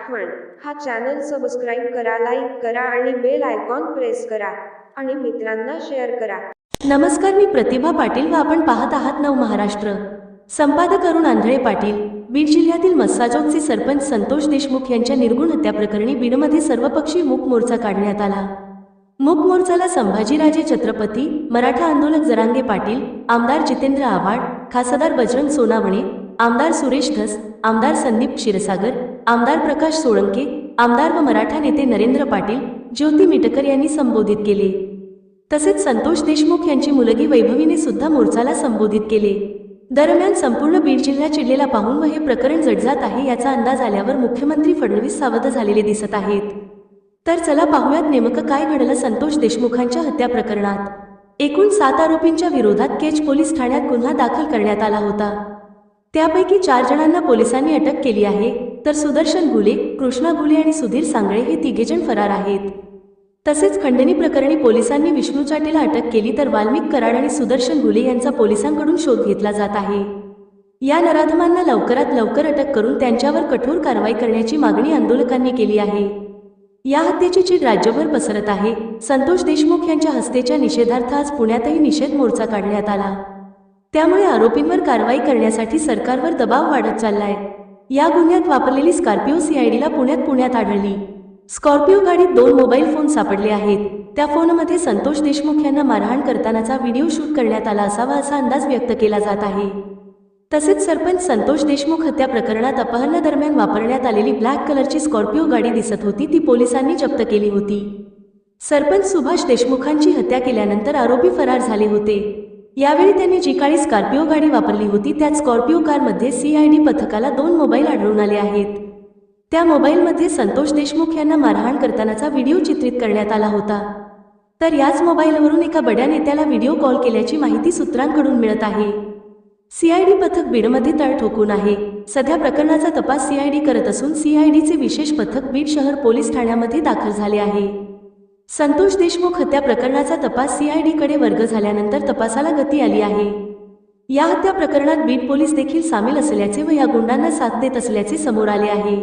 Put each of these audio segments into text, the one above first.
आठवण हा channel subscribe करा लाईक करा आणि बेल आयकॉन प्रेस करा आणि मित्रांना शेअर करा. नमस्कार मी प्रतिभा पाटील व आपण पाहत आहात नव महाराष्ट्र. संपादक अरुण आंधळे पाटील बीड जिल्ह्यातील मस्साजोगचे सरपंच संतोष देशमुख यांच्या निर्गुण हत्या प्रकरणी बीडमध्ये सर्वपक्षीय मूक मोर्चा काढण्यात आला. मूक मोर्चाला संभाजीराजे छत्रपती मराठा आंदोलक जरांगे पाटील आमदार जितेंद्र आव्हाड खासदार बजरंग सोनावणे आमदार सुरेश धस आमदार संदीप क्षीरसागर आमदार प्रकाश सोळंके आमदार व मराठा नेते नरेंद्र पाटील ज्योती मिटकर यांनी संबोधित केले. तसेच संतोष देशमुख यांची मुलगी वैभवीने सुद्धा मोर्चाला संबोधित केले. दरम्यान संपूर्ण बीड जिल्हा चिडलेला पाहून व हे प्रकरण जडजात आहे याचा अंदाज आल्यावर मुख्यमंत्री फडणवीस सावध झालेले दिसत आहेत. तर चला पाहूयात नेमकं काय घडलं संतोष देशमुखांच्या हत्या प्रकरणात. एकूण सात आरोपींच्या विरोधात केज पोलीस ठाण्यात गुन्हा दाखल करण्यात आला होता. त्यापैकी चार जणांना पोलिसांनी अटक केली आहे. तर सुदर्शन घुले कृष्णा घुले आणि सुधीर सांगळे हे तिघेजण फरार आहेत. तसेच खंडणी प्रकरणी पोलिसांनी विष्णू चाटेला अटक केली तर वाल्मिक कराड आणि सुदर्शन घुले यांचा पोलिसांकडून शोध घेतला जात आहे. या नराधमांना लवकरात लवकर अटक करून त्यांच्यावर कठोर कारवाई करण्याची मागणी आंदोलकांनी केली आहे. या हत्येची चीड राज्यभर पसरत आहे. संतोष देशमुख यांच्या हस्तेच्या निषेधार्थ आज पुण्यातही निषेध मोर्चा काढण्यात आला. त्यामुळे आरोपींवर कारवाई करण्यासाठी सरकारवर दबाव वाढत चाललाय. या गुन्ह्यात वापरलेली स्कॉर्पिओ सीआयडीला पुण्यात पुण्यात आढळली. स्कॉर्पिओ गाडीत दोन मोबाईल फोन सापडले आहेत. त्या फोनमध्ये संतोष देशमुख यांना मारहाण करतानाचा व्हिडिओ शूट करण्यात आला असावा असा अंदाज व्यक्त केला जात आहे. तसेच सरपंच संतोष देशमुख हत्या प्रकरणात अपहरणादरम्यान वापरण्यात आलेली ब्लॅक कलरची स्कॉर्पिओ गाडी दिसत होती ती पोलिसांनी जप्त केली होती. सरपंच सुभाष देशमुखांची हत्या केल्यानंतर आरोपी फरार झाले होते. यावेळी त्यांनी जी काळी स्कॉर्पिओ गाडी वापरली होती त्यात स्कॉर्पिओ कारमध्ये सीआयडी पथकाला दोन मोबाईल आढळून आले आहेत. त्या मोबाईलमध्ये संतोष देशमुख यांना मारहाण करतानाचा व्हिडिओ चित्रित करण्यात आला होता. तर याच मोबाईलवरून एका बड्या नेत्याला व्हिडिओ कॉल केल्याची माहिती सूत्रांकडून मिळत आहे. सीआयडी पथक बीडमध्ये तळ ठोकून आहे. सध्या प्रकरणाचा तपास सीआयडी करत असून सीआयडीचे विशेष पथक बीड शहर पोलीस ठाण्यामध्ये दाखल झाले आहे. संतोष देशमुख हत्या प्रकरणाचा तपास सीआयडीकडे वर्ग झाल्यानंतर तपासाला गती आली आहे. या हत्या प्रकरणात बीट पोलीस देखील सामील असल्याचे व या गुंडांना साथ देत असल्याचे समोर आले आहे.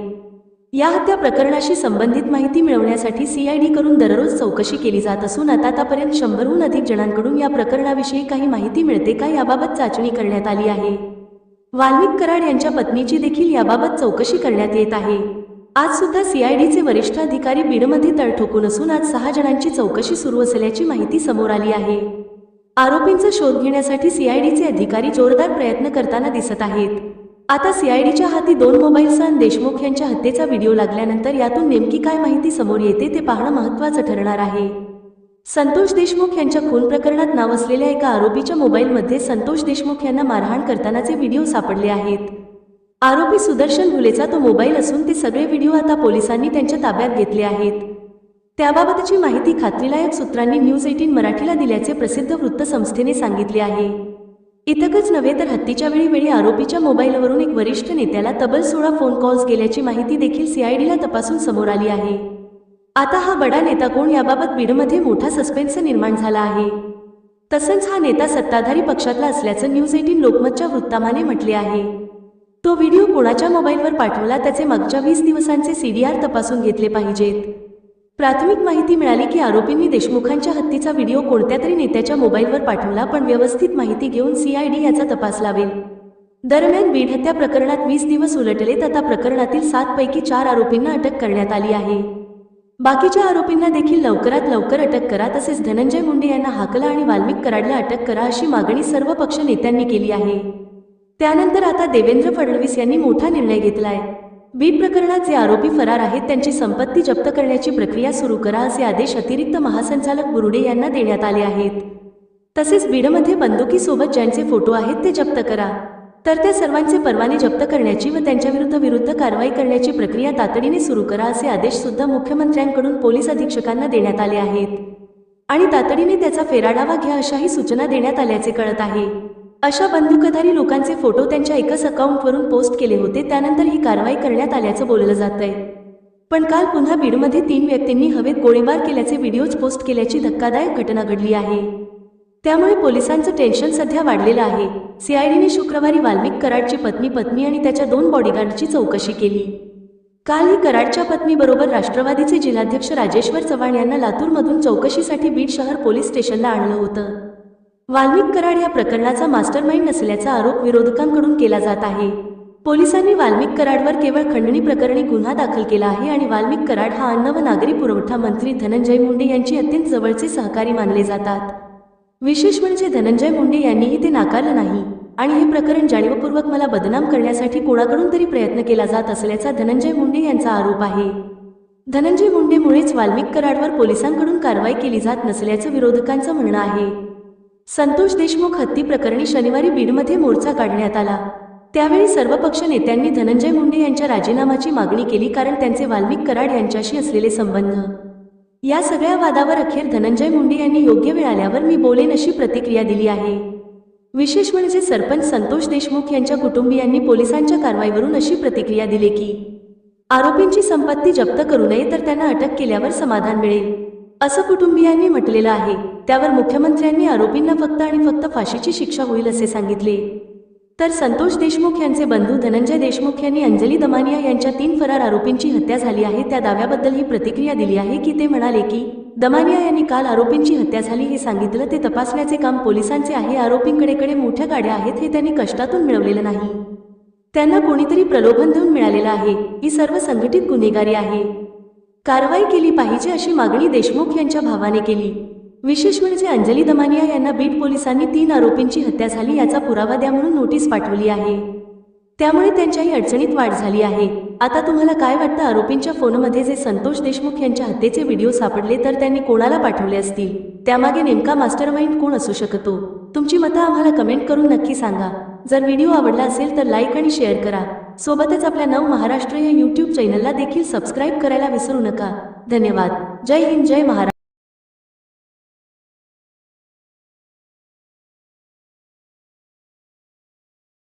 या हत्या प्रकरणाशी संबंधित माहिती मिळवण्यासाठी सीआयडी कडून दररोज चौकशी केली जात असून आता आतापर्यंत शंभरहून अधिक जणांकडून या प्रकरणाविषयी काही माहिती मिळते का याबाबत चाचणी करण्यात आली आहे. वाल्मिक कराड यांच्या पत्नीची देखील याबाबत चौकशी करण्यात येत आहे. आज सुद्धा सीआयडीचे वरिष्ठ अधिकारी बीडमध्ये तळ ठोकून असून आज सहा जणांची चौकशी सुरू असल्याची माहिती समोर आली आहे. आरोपींचा शोध घेण्यासाठी सीआयडीचे अधिकारी जोरदार प्रयत्न करताना दिसत आहेत. आता सीआयडीच्या हाती दोन मोबाईलसह देशमुख यांच्या हत्येचा व्हिडिओ लागल्यानंतर यातून नेमकी काय माहिती समोर येते ते पाहणं महत्त्वाचं ठरणार आहे. संतोष देशमुख यांच्या खून प्रकरणात नाव असलेल्या एका आरोपीच्या मोबाईलमध्ये संतोष देशमुख यांना मारहाण करतानाचे व्हिडिओ सापडले आहेत. आरोपी सुदर्शन भुलेचा तो मोबाईल असून ते सगळे व्हिडिओ आता पोलिसांनी त्यांच्या ताब्यात घेतले आहेत. त्याबाबतची माहिती खात्रीलायक सूत्रांनी न्यूज एटीन मराठीला दिल्याचे प्रसिद्ध वृत्तसंस्थेने सांगितले आहे. इतकंच नव्हे तर हत्तीच्या वेळी वेळी आरोपीच्या मोबाईलवरून एक वरिष्ठ नेत्याला तब्बल सोळा फोन कॉल्स गेल्याची माहिती देखील सीआयडीला तपासून समोर आली आहे. आता हा बडा नेता कोण याबाबत बीडमध्ये मोठा सस्पेन्स निर्माण झाला आहे. तसंच हा नेता सत्ताधारी पक्षातला असल्याचं न्यूज एटीन लोकमतच्या वृत्तामाने म्हटले आहे. तो व्हिडिओ कोणाच्या मोबाईलवर पाठवला त्याचे मागच्या वीस दिवसांचे सीडीआर तपासून घेतले पाहिजेत. प्राथमिक माहिती मिळाली की आरोपींनी देशमुखांच्या हत्तीचा व्हिडिओ कोणत्या तरी नेत्याच्या मोबाईलवर पाठवला पण व्यवस्थित माहिती घेऊन सीआयडी याचा तपास लावेल. दरम्यान बीड हत्या प्रकरणात वीस दिवस उलटलेत आता प्रकरणातील सात पैकी चार आरोपींना अटक करण्यात आली आहे. बाकीच्या आरोपींना देखील लवकरात लवकर अटक करा तसेच धनंजय मुंडे यांना हाकला आणि वाल्मिक कराडला अटक करा अशी मागणी सर्व पक्ष नेत्यांनी केली आहे. त्यानंतर आता देवेंद्र फडणवीस यांनी मोठा निर्णय घेतलाय. बीड प्रकरणात जे आरोपी फरार आहेत त्यांची संपत्ती जप्त करण्याची प्रक्रिया सुरू करा असे आदेश अतिरिक्त महासंचालक बुरुडे यांना देण्यात आले आहेत. तसेच बीडमध्ये बंदुकीसोबत ज्यांचे फोटो आहेत ते जप्त करा. तर त्या सर्वांचे परवाने जप्त करण्याची व त्यांच्याविरुद्ध विरुद्ध कारवाई करण्याची प्रक्रिया तातडीने सुरू करा असे आदेश सुद्धा मुख्यमंत्र्यांकडून पोलीस अधीक्षकांना देण्यात आले आहेत. आणि तातडीने त्याचा फेराडावा घ्या अशाही सूचना देण्यात आल्याचे कळत आहे. अशा बंदुकधारी लोकांचे फोटो त्यांच्या एकच अकाउंटवरून पोस्ट केले होते. त्यानंतर ही कारवाई करण्यात आल्याचं बोललं जात आहे पण काल पुन्हा बीडमध्ये तीन व्यक्तींनी हवेत गोळीबार केल्याचे व्हिडिओज पोस्ट केल्याची धक्कादायक घटना घडली आहे. त्यामुळे पोलिसांचं टेन्शन सध्या वाढलेलं आहे. सीआयडीने शुक्रवारी वाल्मिक कराडची पत्नी पत्नी आणि त्याच्या दोन बॉडीगार्डची चौकशी केली. काल ही कराडच्या पत्नीबरोबर राष्ट्रवादीचे जिल्हाध्यक्ष राजेश्वर चव्हाण यांना लातूरमधून चौकशीसाठी बीड शहर पोलीस स्टेशनला आणलं होतं. वाल्मिक कराड या प्रकरणाचा मास्टरमाइंड नसल्याचा आरोप विरोधकांकडून केला जात आहे. पोलिसांनी वाल्मिक कराडवर केवळ खंडणी प्रकरणी गुन्हा दाखल केला आहे आणि वाल्मिक कराड हा अन्न व नागरी पुरवठा मंत्री धनंजय मुंडे यांची अत्यंत जवळचे सहकारी मानले जातात. विशेष म्हणजे धनंजय मुंडे यांनीही ते नाकारलं नाही आणि हे प्रकरण जाणीवपूर्वक मला बदनाम करण्यासाठी कोणाकडून तरी प्रयत्न केला जात असल्याचा धनंजय मुंडे यांचा आरोप आहे. धनंजय मुंडेमुळेच वाल्मिक कराडवर पोलिसांकडून कारवाई केली जात नसल्याचं विरोधकांचं म्हणणं आहे. संतोष देशमुख हत्ती प्रकरणी शनिवारी बीडमध्ये मोर्चा काढण्यात आला. त्यावेळी सर्वपक्ष नेत्यांनी धनंजय मुंडे यांच्या राजीनामाची मागणी केली कारण त्यांचे वाल्मिक कराड यांच्याशी असलेले संबंध. या सगळ्या वादावर अखेर धनंजय मुंडे यांनी योग्य वेळ आल्यावर मी बोलेन अशी प्रतिक्रिया दिली आहे. विशेष म्हणजे सरपंच संतोष देशमुख यांच्या कुटुंबियांनी पोलिसांच्या कारवाईवरून अशी प्रतिक्रिया दिली की आरोपींची संपत्ती जप्त करू नये तर त्यांना अटक केल्यावर समाधान मिळेल. असं कुटुंबियांनी म्हटलेलं आहे. त्यावर मुख्यमंत्र्यांनी आरोपींना फक्त आणि फक्त फाशीची शिक्षा होईल असे सांगितले. तर संतोष देशमुख यांचे बंधू धनंजय देशमुख यांनी अंजली दमानिया यांच्या तीन फरार आरोपींची हत्या झाली आहे. त्या दाव्याबद्दल ही प्रतिक्रिया दिली आहे की ते म्हणाले की दमानिया यांनी काल आरोपींची हत्या झाली हे सांगितलं. ते तपासण्याचे काम पोलिसांचे आहे. आरोपींकडेकडे मोठ्या गाड्या आहेत हे त्यांनी कष्टातून मिळवलेलं नाही. त्यांना कोणीतरी प्रलोभन देऊन मिळालेलं आहे. ही सर्व संघटित गुन्हेगारी आहे. कारवाई केली पाहिजे अशी मागणी देशमुख यांच्या भावाने केली. विशेष म्हणजे अंजली दमानिया यांना बीड पोलिसांनी तीन आरोपींची हत्या झाली याचा पुरावा द्या म्हणून नोटीस पाठवली आहे. त्यामुळे त्यांच्याही अडचणीत वाढ झाली आहे. आता तुम्हाला काय वाटतं? आरोपींच्या फोनमध्ये जे संतोष देशमुख यांच्या हत्येचे व्हिडिओ सापडले तर त्यांनी कोणाला पाठवले असतील? त्यामागे नेमका मास्टरमाइंड कोण असू शकतो? तुमची मतं आम्हाला कमेंट करून नक्की सांगा. जर व्हिडिओ आवडला असेल तर लाईक आणि शेअर करा. सोबतच आपल्या नव महाराष्ट्र या यूट्यूब चॅनलला देखील सबस्क्राईब करायला विसरू नका. धन्यवाद. जय हिंद जय महाराष्ट्र.